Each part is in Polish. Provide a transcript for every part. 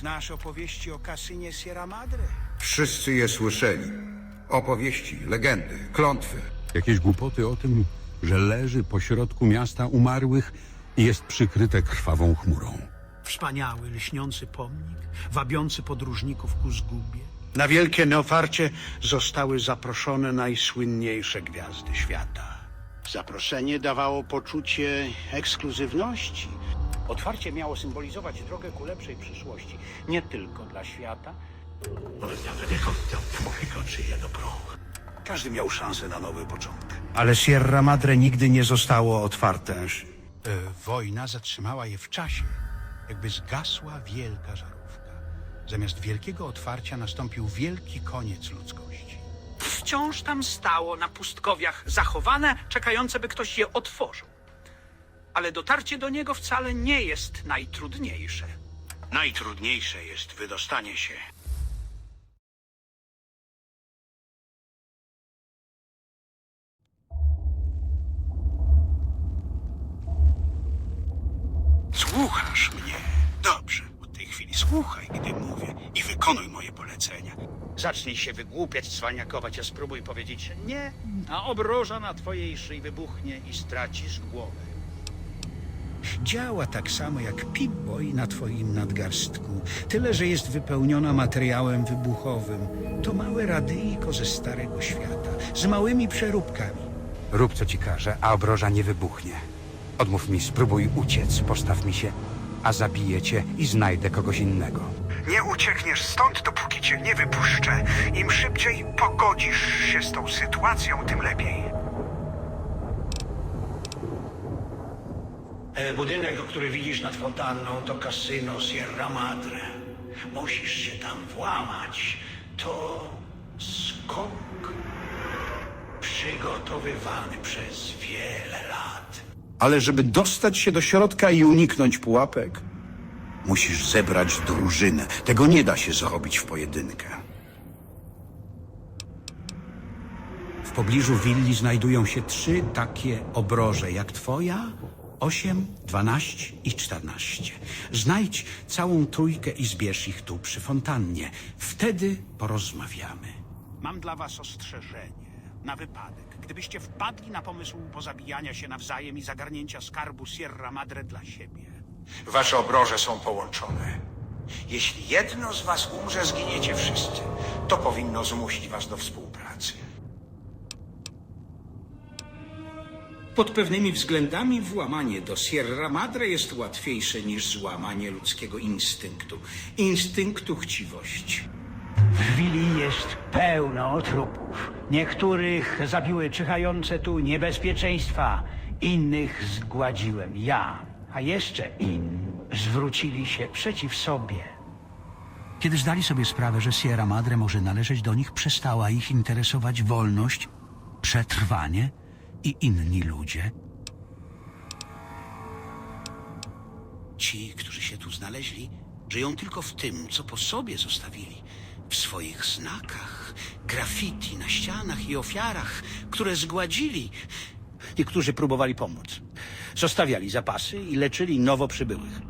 Znasz opowieści o kasynie Sierra Madre? Wszyscy je słyszeli. Opowieści, legendy, klątwy. Jakieś głupoty o tym, że leży pośrodku miasta umarłych i jest przykryte krwawą chmurą. Wspaniały, lśniący pomnik, wabiący podróżników ku zgubie. Na wielkie neofarcie zostały zaproszone najsłynniejsze gwiazdy świata. Zaproszenie dawało poczucie ekskluzywności. Otwarcie miało symbolizować drogę ku lepszej przyszłości, nie tylko dla świata, Każdy miał szansę na nowy początek. ale Sierra Madre nigdy nie zostało otwarte. E, wojna zatrzymała je w czasie, jakby zgasła wielka żarówka. Zamiast wielkiego otwarcia nastąpił wielki koniec ludzkości. Wciąż tam stało na pustkowiach zachowane, czekające, by ktoś je otworzył. Ale dotarcie do niego wcale nie jest najtrudniejsze. Najtrudniejsze jest wydostanie się. Słuchasz mnie? Dobrze, od tej chwili słuchaj, gdy mówię i wykonuj moje polecenia. Zacznij się wygłupiać, cwaniakować, a spróbuj powiedzieć nie, a obroża na twojej szyi wybuchnie i stracisz głowę. Działa tak samo jak Pip-Boy na twoim nadgarstku, tyle że jest wypełniona materiałem wybuchowym. To małe radyjko ze starego świata, z małymi przeróbkami. Rób co ci każę, a obroża nie wybuchnie. Odmów mi, spróbuj uciec, postaw mi się, a zabiję cię i znajdę kogoś innego. Nie uciekniesz stąd, dopóki cię nie wypuszczę. Im szybciej pogodzisz się z tą sytuacją, tym lepiej. E, Budynek, który widzisz nad fontanną, to kasyno Sierra Madre. Musisz się tam włamać. To skok przygotowywany przez wiele lat. Ale żeby dostać się do środka i uniknąć pułapek, musisz zebrać drużynę. Tego nie da się zrobić w pojedynkę. W pobliżu willi znajdują się trzy takie obroże jak twoja, osiem, dwanaście i czternaście. Znajdź całą trójkę i zbierz ich tu przy fontannie. Wtedy porozmawiamy. Mam dla was ostrzeżenie. Na wypadek, gdybyście wpadli na pomysł pozabijania się nawzajem i zagarnięcia skarbu Sierra Madre dla siebie. Wasze obroże są połączone. Jeśli jedno z was umrze, zginiecie wszyscy. To powinno zmusić was do współpracy. Pod pewnymi względami włamanie do Sierra Madre jest łatwiejsze niż złamanie ludzkiego instynktu. Instynktu chciwości. W willi jest pełno trupów. Niektórych zabiły czyhające tu niebezpieczeństwa, innych zgładziłem ja, a jeszcze inni zwrócili się przeciw sobie. Kiedy zdali sobie sprawę, że Sierra Madre może należeć do nich, przestała ich interesować wolność, przetrwanie i inni ludzie. Ci, którzy się tu znaleźli, żyją tylko w tym, co po sobie zostawili. W swoich znakach, graffiti na ścianach i ofiarach, które zgładzili. Niektórzy próbowali pomóc. Zostawiali zapasy i leczyli nowo przybyłych.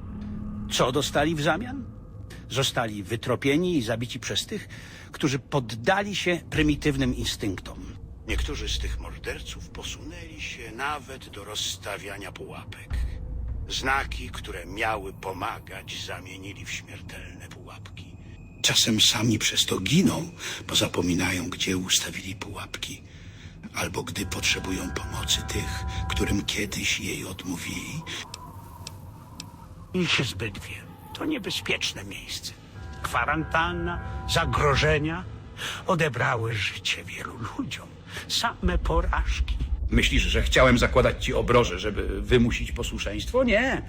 Co dostali w zamian? Zostali wytropieni i zabici przez tych, którzy poddali się prymitywnym instynktom. Niektórzy z tych morderców posunęli się nawet do rozstawiania pułapek. Znaki, które miały pomagać, zamienili w śmiertelne pułapki. Czasem sami przez to giną, bo zapominają, gdzie ustawili pułapki. Albo gdy potrzebują pomocy tych, którym kiedyś jej odmówili. Ich zbyt wiem. To niebezpieczne miejsce. Kwarantanna, zagrożenia odebrały życie wielu ludziom. Same porażki. Myślisz, że chciałem zakładać ci obroże, żeby wymusić posłuszeństwo? Nie.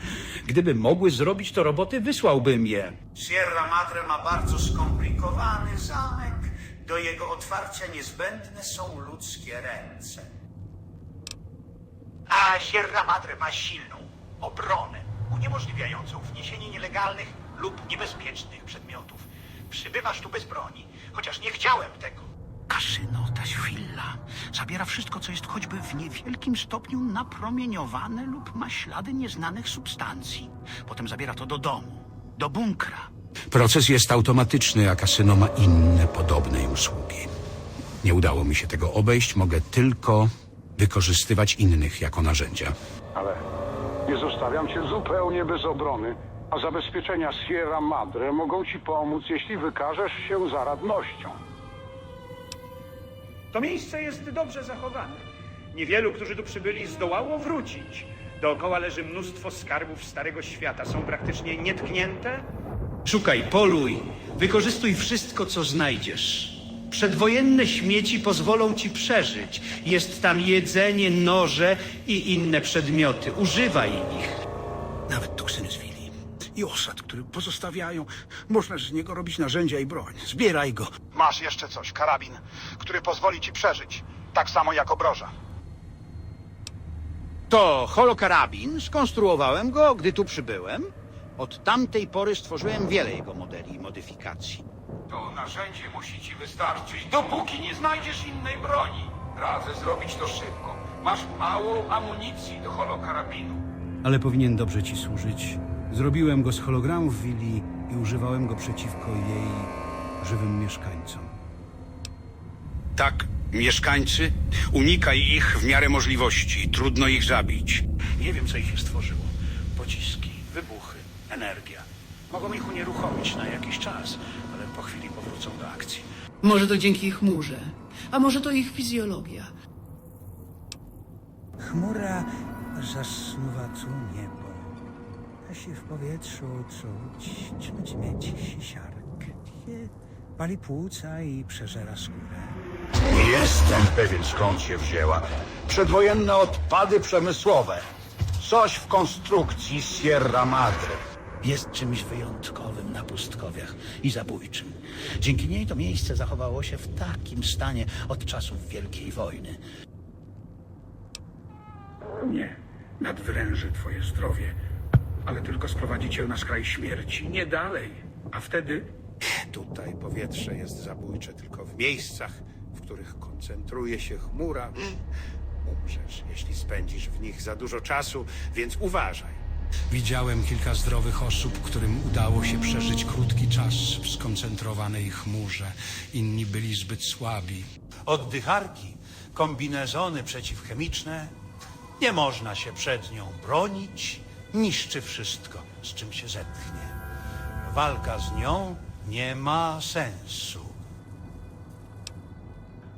Gdyby mogły zrobić to roboty, wysłałbym je. Sierra Madre ma bardzo skomplikowany zamek. Do jego otwarcia niezbędne są ludzkie ręce. A Sierra Madre ma silną obronę, uniemożliwiającą wniesienie nielegalnych lub niebezpiecznych przedmiotów. Przybywasz tu bez broni, chociaż nie chciałem tego. Kasyno, ta willa, zabiera wszystko, co jest choćby w niewielkim stopniu napromieniowane lub ma ślady nieznanych substancji. Potem zabiera to do domu. do bunkra. Proces jest automatyczny, a kasyno ma inne podobnej usługi. Nie udało mi się tego obejść, mogę tylko wykorzystywać innych jako narzędzia. Ale nie zostawiam cię zupełnie bez obrony, a zabezpieczenia Sierra Madre mogą ci pomóc, jeśli wykażesz się zaradnością. To miejsce jest dobrze zachowane. Niewielu, którzy tu przybyli, zdołało wrócić. Dookoła leży mnóstwo skarbów Starego Świata. Są praktycznie nietknięte. Szukaj, poluj, wykorzystuj wszystko, co znajdziesz. Przedwojenne śmieci pozwolą ci przeżyć. Jest tam jedzenie, noże i inne przedmioty. Używaj ich. I osad, który pozostawiają. Można z niego robić narzędzia i broń. Zbieraj go. Masz jeszcze coś, karabin, który pozwoli ci przeżyć. Tak samo jak obroża. To holokarabin. Skonstruowałem go, gdy tu przybyłem. Od tamtej pory stworzyłem wiele jego modeli i modyfikacji. To narzędzie musi ci wystarczyć, dopóki nie znajdziesz innej broni. Radzę zrobić to szybko. Masz mało amunicji do holokarabinu. Ale powinien dobrze ci służyć. Zrobiłem go z hologramów willi i używałem go przeciwko jej żywym mieszkańcom. Tak, mieszkańcy, unikaj ich w miarę możliwości. Trudno ich zabić. Nie wiem, co ich stworzyło. Pociski, wybuchy, energia. Mogą ich unieruchomić na jakiś czas, ale po chwili powrócą do akcji. Może to dzięki chmurze, a może to ich fizjologia. Chmura zasuwa tu niebo. Się w powietrzu czuć, czuć mieć siarkę. Pali płuca i przeżera skórę. Jestem pewien skąd się wzięła. Przedwojenne odpady przemysłowe. Coś w konstrukcji Sierra Madre. Jest czymś wyjątkowym na pustkowiach i zabójczym. Dzięki niej to miejsce zachowało się w takim stanie od czasów Wielkiej Wojny. Nie. Nadwręży twoje zdrowie. Ale tylko sprowadzi cię na skraj śmierci. Nie dalej. A wtedy Tutaj powietrze jest zabójcze tylko w miejscach, w których koncentruje się chmura. Umrzesz, jeśli spędzisz w nich za dużo czasu, więc uważaj. Widziałem kilka zdrowych osób, którym udało się przeżyć krótki czas w skoncentrowanej chmurze. Inni byli zbyt słabi. oddycharki, kombinezony przeciwchemiczne. Nie można się przed nią bronić, niszczy wszystko, z czym się zetknie. Walka z nią nie ma sensu.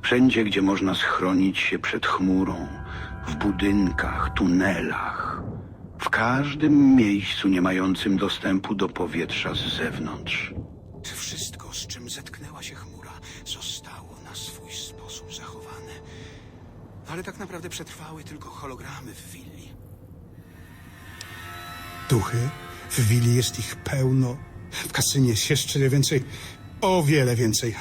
Wszędzie, gdzie można schronić się przed chmurą, w budynkach, tunelach, w każdym miejscu nie mającym dostępu do powietrza z zewnątrz. Wszystko, z czym zetknęła się chmura, zostało na swój sposób zachowane. Ale tak naprawdę przetrwały tylko hologramy w willi. Duchy? W willi jest ich pełno. W kasynie jest jeszcze więcej. O wiele więcej.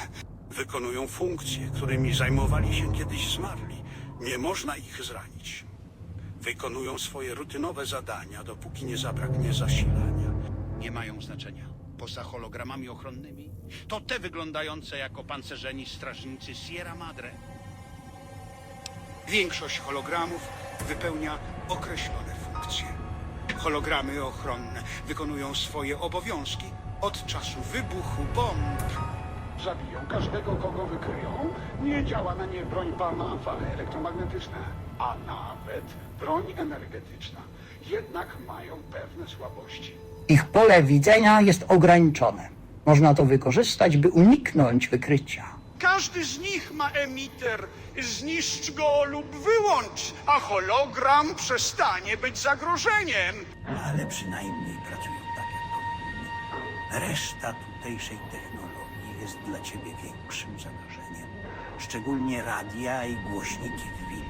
Wykonują funkcje, którymi zajmowali się kiedyś zmarli. Nie można ich zranić. Wykonują swoje rutynowe zadania, dopóki nie zabraknie zasilania. Nie mają znaczenia. Poza hologramami ochronnymi, to te wyglądające jako pancerzeni strażnicy Sierra Madre. Większość hologramów wypełnia określone funkcje. Hologramy ochronne wykonują swoje obowiązki od czasu wybuchu bomb. Zabiją każdego, kogo wykryją. Nie działa na nie broń pana, fale elektromagnetyczne, a nawet broń energetyczna. Jednak mają pewne słabości. Ich pole widzenia jest ograniczone. Można to wykorzystać, by uniknąć wykrycia. Każdy z nich ma emiter. Zniszcz go lub wyłącz, a hologram przestanie być zagrożeniem. Ale przynajmniej pracują tak, jak powinny. Reszta tutejszej technologii jest dla ciebie większym zagrożeniem. Szczególnie radia i głośniki w willi.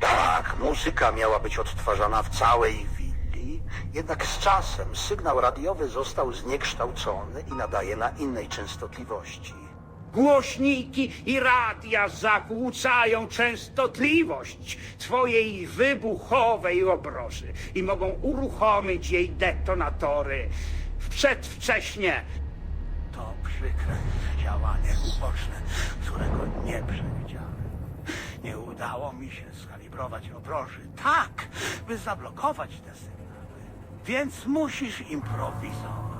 Tak, muzyka miała być odtwarzana w całej willi, jednak z czasem sygnał radiowy został zniekształcony i nadaje na innej częstotliwości. Głośniki i radia zakłócają częstotliwość twojej wybuchowej obroży i mogą uruchomić jej detonatory przedwcześnie. To przykre działanie uboczne, którego nie przewidziałem. Nie udało mi się skalibrować obroży tak, by zablokować te sygnały. więc musisz improwizować.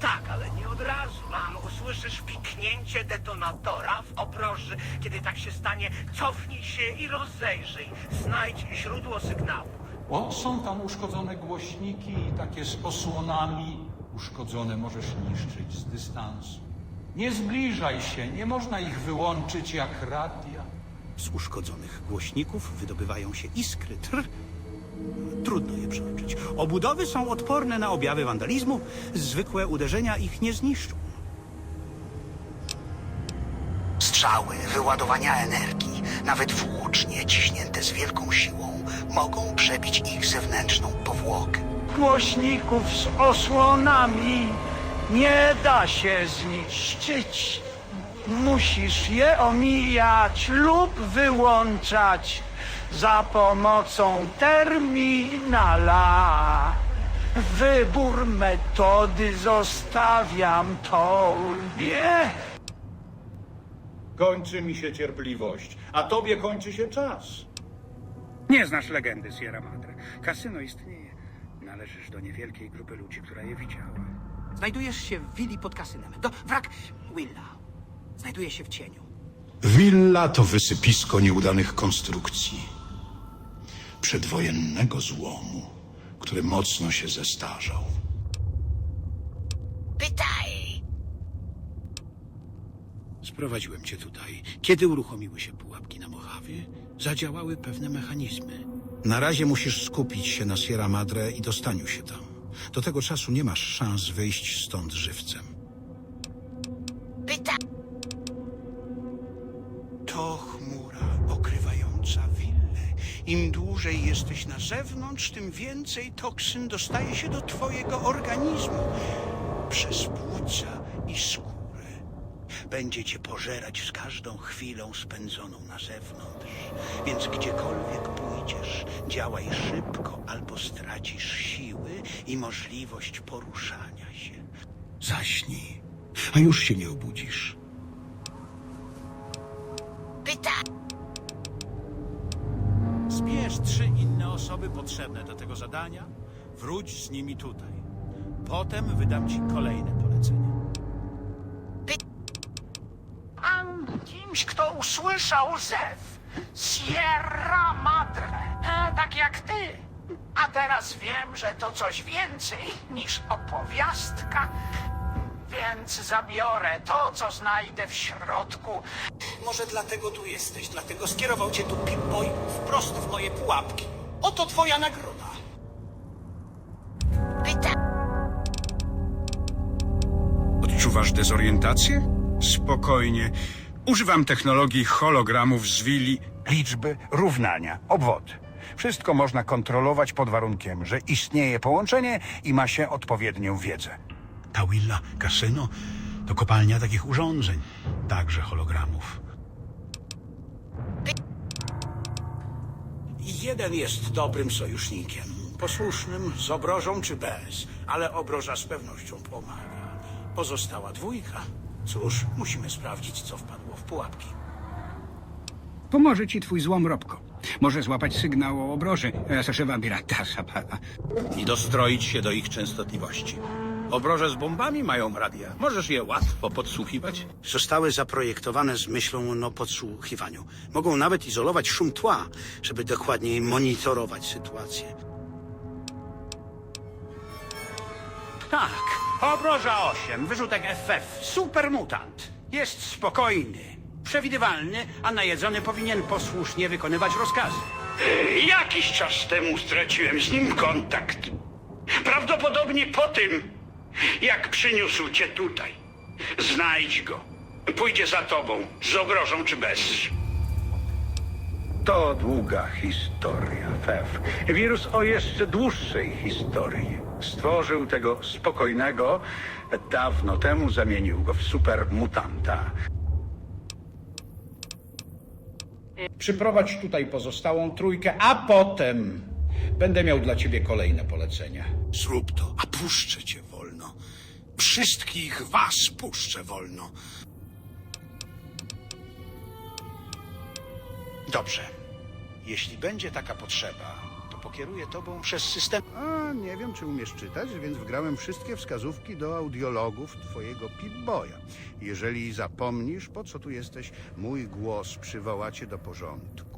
Tak, ale nie od razu. Mam, usłyszysz piknięcie detonatora w obroży. Kiedy tak się stanie, cofnij się i rozejrzyj. Znajdź źródło sygnału. O, są tam uszkodzone głośniki i takie z osłonami. Uszkodzone możesz niszczyć z dystansu. Nie zbliżaj się, nie można ich wyłączyć jak radia. Z uszkodzonych głośników wydobywają się iskry. Trr. Trudno je przeoczyć. Obudowy są odporne na objawy wandalizmu. Zwykłe uderzenia ich nie zniszczą. Strzały, wyładowania energii, nawet włócznie ciśnięte z wielką siłą, mogą przebić ich zewnętrzną powłokę. Głośników z osłonami nie da się zniszczyć. Musisz je omijać lub wyłączać za pomocą terminala. Wybór metody zostawiam tobie. Kończy mi się cierpliwość, a tobie kończy się czas. Nie znasz legendy Sierra Madre. Kasyno istnieje. Należysz do niewielkiej grupy ludzi, która je widziała. Znajdujesz się w willi pod kasynem. Do, wrak Willa. Znajduje się w cieniu. Willa to wysypisko nieudanych konstrukcji. Przedwojennego złomu, który mocno się zestarzał. Pytaj! Sprowadziłem cię tutaj. Kiedy uruchomiły się pułapki na Mojawie, zadziałały pewne mechanizmy. Na razie musisz skupić się na Sierra Madre i dostaniu się tam. Do tego czasu nie masz szans wyjść stąd żywcem. Pytaj! To chmura pokrywająca willę. Im dłużej jesteś na zewnątrz, tym więcej toksyn dostaje się do twojego organizmu przez płuca i skórę. Będzie cię pożerać z każdą chwilą spędzoną na zewnątrz. Więc gdziekolwiek pójdziesz, działaj szybko albo stracisz siły i możliwość poruszania się. Zaśnij, a już się nie obudzisz. Potrzebne do tego zadania, wróć z nimi tutaj. Potem wydam ci kolejne polecenia. Am kimś, kto usłyszał zew. Sierra Madre. E, tak jak ty. A teraz wiem, że to coś więcej niż opowiastka. Więc zabiorę to, co znajdę w środku. Może dlatego tu jesteś, dlatego skierował cię tu Pip-Boy wprost w moje pułapki. Oto twoja nagroda. Pytaj! Odczuwasz dezorientację? Spokojnie. Używam technologii hologramów z Willi. Liczby, równania, obwody. Wszystko można kontrolować pod warunkiem, że istnieje połączenie i ma się odpowiednią wiedzę. Ta willa kasyno to kopalnia takich urządzeń, także hologramów. Jeden jest dobrym sojusznikiem, posłusznym, z obrożą czy bez, ale obroża z pewnością pomaga. Pozostała dwójka. Cóż, musimy sprawdzić, co wpadło w pułapki. Pomoże ci twój złom Robko. Może złapać sygnał o obroży. Sasza Wambirata, Sapala. i dostroić się do ich częstotliwości. Obroże z bombami mają radia. Możesz je łatwo podsłuchiwać. Zostały zaprojektowane z myślą o podsłuchiwaniu. Mogą nawet izolować szum tła, żeby dokładniej monitorować sytuację. Tak, obroża 8, wyrzutek FF, supermutant. Jest spokojny, przewidywalny, a najedzony powinien posłusznie wykonywać rozkazy. Jakiś czas temu straciłem z nim kontakt. Prawdopodobnie po tym, jak przyniósł cię tutaj. Znajdź go. Pójdzie za tobą, z obrożą czy bez. To długa historia, Fef. Wirus o jeszcze dłuższej historii. Stworzył tego spokojnego, dawno temu zamienił go w supermutanta. Przyprowadź tutaj pozostałą trójkę, a potem będę miał dla ciebie kolejne polecenia. Zrób to, a puszczę cię wolno. Wszystkich was puszczę wolno. Dobrze. Jeśli będzie taka potrzeba, pokieruje tobą przez system. A, nie wiem, czy umiesz czytać, więc wgrałem wszystkie wskazówki do audiologów twojego Pip-Boya. Jeżeli zapomnisz, po co tu jesteś, mój głos przywoła cię do porządku.